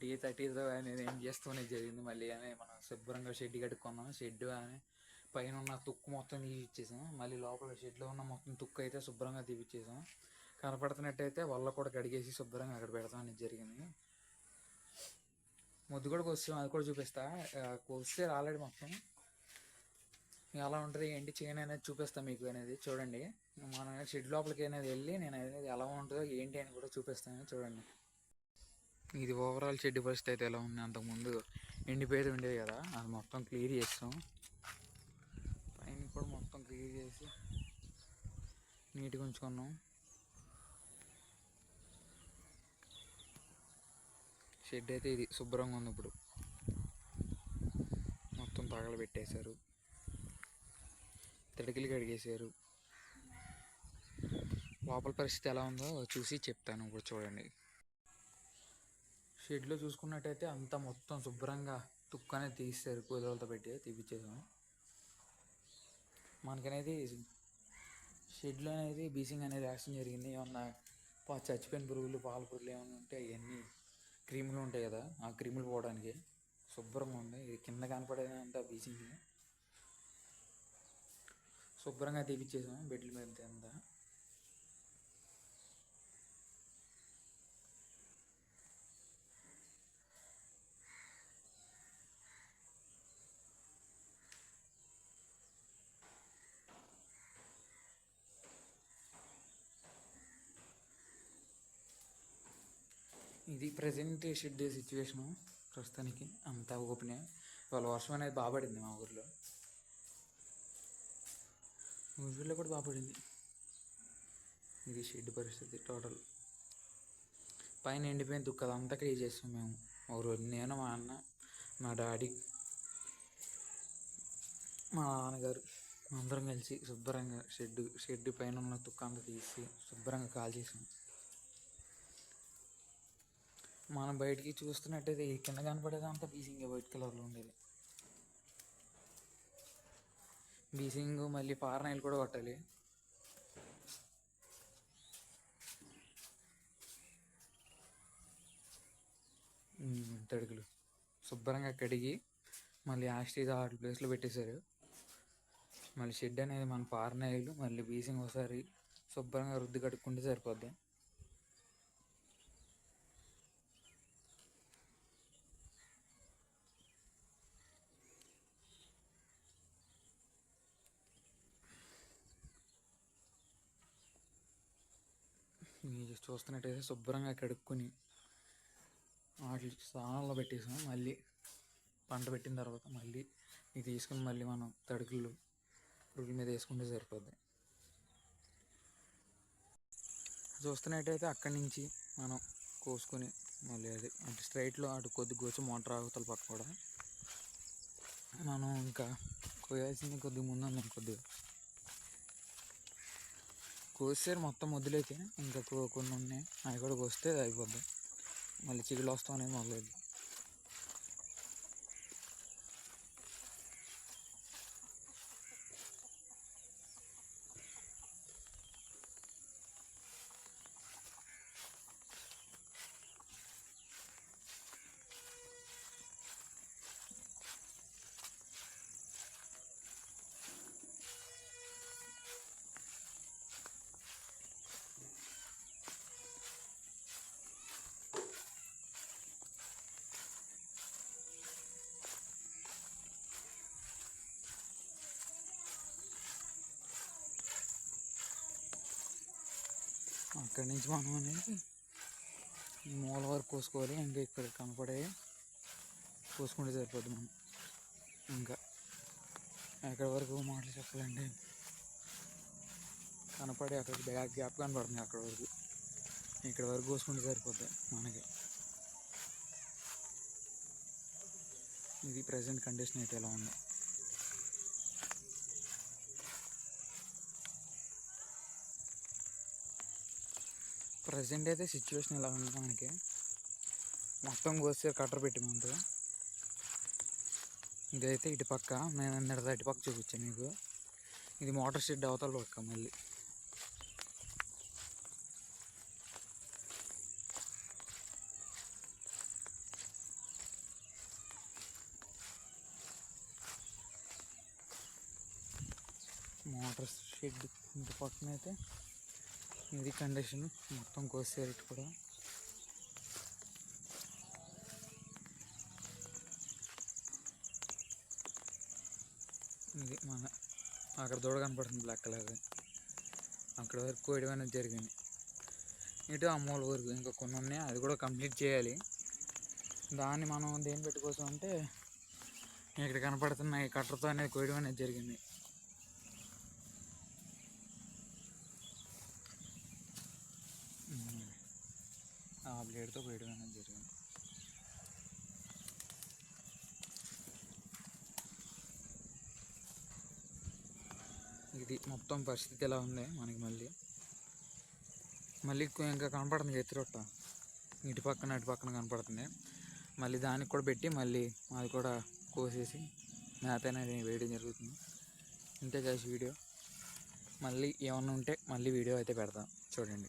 Tea థర్టీతో నేను ఏం చేస్తూనే జరిగింది. మళ్ళీ అని మనం శుభ్రంగా షెడ్ కట్టుకున్నాం. షెడ్ అని పైన ఉన్న తుక్కు మొత్తం తీపిచ్చేసాం. మళ్ళీ లోపల షెడ్లో ఉన్న మొత్తం తుక్కు అయితే శుభ్రంగా తీపిచ్చేసాం. కనపడుతున్నట్టయితే వల్ల కూడా కడిగేసి శుభ్రంగా అక్కడ పెడతాం అనేది జరిగింది. ముద్దు కూడా కోసాం అది కూడా చూపిస్తా. కోస్తే ఆల్రెడీ మొత్తం. ఎలా ఉంటుంది ఏంటి చేయను అనేది చూపిస్తా మీకు అనేది. చూడండి. మనం షెడ్ లోపలికి అనేది వెళ్ళి నేను అనేది ఎలా ఉంటుందో ఏంటి అని కూడా చూపిస్తాను. చూడండి. ఇది ఓవరాల్ షెడ్ పరిస్థితి అయితే ఎలా ఉంది? అంతకుముందు ఎండిపోయేది ఉండేది కదా అది మొత్తం క్లియర్ చేస్తాం. పైన కూడా మొత్తం క్లియర్ చేసి నీట్గా ఉంచుకున్నాం. షెడ్ అయితే ఇది శుభ్రంగా ఉంది ఇప్పుడు. మొత్తం తగలబెట్టేశారు. తడికిలు కడిగేశారు. లోపల పరిస్థితి ఎలా ఉందో చూసి చెప్తాను ఇప్పుడు చూడండి. షెడ్లో చూసుకున్నట్టయితే అంతా మొత్తం శుభ్రంగా తుక్కనే తీస్తారు కూదలతో పెట్టి తీపిచ్చేసాము. మనకనేది షెడ్లో అనేది బీసింగ్ అనేది యాక్షన్ జరిగింది. ఏమన్నా పా- చచ్చిపోయిన పురుగులు పాల పురుగులు ఏమైనా ఉంటే అవన్నీ క్రీములు ఉంటాయి కదా ఆ క్రీములు పోవడానికి శుభ్రంగా ఉంది. ఇది కింద కనపడేదంతా బీసింగ్. శుభ్రంగా తీపిచ్చేసాము బెడ్ల మీద అంతా. ఇది ప్రజెంట్ షెడ్ సిచ్యువేషను ప్రస్తుతానికి అంతా ఓపెనే వాళ్ళ వర్షం అనేది బాగా పడింది మా ఊర్లో. మీ ఊర్లో కూడా బాగా పడింది. ఇది షెడ్ పరిస్థితి టోటల్ పైన ఎండిపోయిన దుక్కు అదంతా క్లియర్ చేస్తాం మేము. ఒక రోజు నేను మా అన్న మా డాడీ మా నాన్నగారు అందరం కలిసి శుభ్రంగా షెడ్ షెడ్ పైన ఉన్న తుక్క అంతా తీసి శుభ్రంగా కాల్ చేసాం. మనం బయటికి చూస్తున్నట్టయితే ఈ కింద కనపడేదంతా బీసింగ్ వైట్ కలర్లో ఉండేది. బీసింగ్ మళ్ళీ పారనాయిలు కూడా కొట్టాలి. తడుకులు శుభ్రంగా కడిగి మళ్ళీ యాస్టీజ్ ఆ ప్లేస్లో పెట్టేశారు. మళ్ళీ షెడ్ అనేది మన పారనాయిలు మళ్ళీ బీసింగ్ ఒకసారి శుభ్రంగా రుద్ది కడుక్కుంటే సరిపోద్ది. మీరు చూస్తున్నట్టయితే శుభ్రంగా కడుక్కొని వాటి స్థానంలో పెట్టేసాం మళ్ళీ పంట పెట్టిన తర్వాత మళ్ళీ ఇది తీసుకుని మళ్ళీ మనం తడుకులు పురుగుల మీద వేసుకుంటే సరిపోద్ది. చూస్తున్నట్టయితే అక్కడి నుంచి మనం కోసుకొని మళ్ళీ అది అంటే స్ట్రైట్లో అటు కొద్ది కోసి మోటార్ ఆగుతల పక్క కూడా. మనం ఇంకా కోయాల్సింది కొద్దిగా ముందు ఉంది కొద్దిగా. కోసారు మొత్తం వదిలేతే ఇంకా కో- కొన్ని ఉన్నాయి. అవి కూడా కోస్తే అయిపోద్ది. మళ్ళీ చిగులు వస్తాం అనేది మొదలైంది అక్కడి నుంచి మనం అనేది ఈ మూల వరకు కోసుకోవాలి. ఇంకా ఇక్కడ కనపడే కోసుకుంటే సరిపోద్ది మనం. ఇంకా ఎక్కడి వరకు మాటలు చెప్పాలంటే కనపడే అక్కడ బ్యాగ్ గ్యాప్ కనపడుతుంది అక్కడ వరకు. ఇక్కడ వరకు కోసుకుంటే సరిపోద్ది మనకి. ఇది ప్రజెంట్ కండిషన్ అయితే ఎలా ఉంది. ప్రజెంట్ అయితే సిచ్యువేషన్ ఇలా ఉంది మనకి? మొత్తం కోసే కట్టర్ పెట్టిమంత ఇదైతే ఇటుపక్క నేను ఇటు ఇటుపక్క చూపించాను మీకు. ఇది మోటార్ షెడ్ అవతల పక్క మళ్ళీ. మోటార్ షెడ్ ఇంటి పక్కనైతే ఇది కండిషన్ మొత్తం కోసారు కూడా. ఇది మన అక్కడ దూడ కనపడుతుంది బ్లాక్ కలర్ అక్కడ వరకు కోయడం అనేది జరిగింది. ఇటు అమ్మోల వరకు ఇంకా కొన్ని ఉన్నాయి అది కూడా కంప్లీట్ చేయాలి. దాన్ని మనం దేని పెట్టుకోసం అంటే ఇక్కడ కనపడుతున్న ఈ కట్టర్తో అనేది కోయడం అనేది జరిగింది. బ్లేడ్తో కోయడం అనేది జరిగింది. ఇది మొత్తం పరిస్థితి ఎలా ఉంది? మనకి మళ్ళీ. మళ్ళీ ఇంకా కనపడుతుంది ఎత్తి రొట్ట. ఇటు పక్కన అటు పక్కన కనపడుతుంది. మళ్ళీ దానికి కూడా పెట్టి మళ్ళీ అది కూడా కోసేసి మేత అనేది వేయడం జరుగుతుంది. ఇంతే చేసి వీడియో. మళ్ళీ ఏమన్నా ఉంటే మళ్ళీ వీడియో అయితే పెడతాం. చూడండి.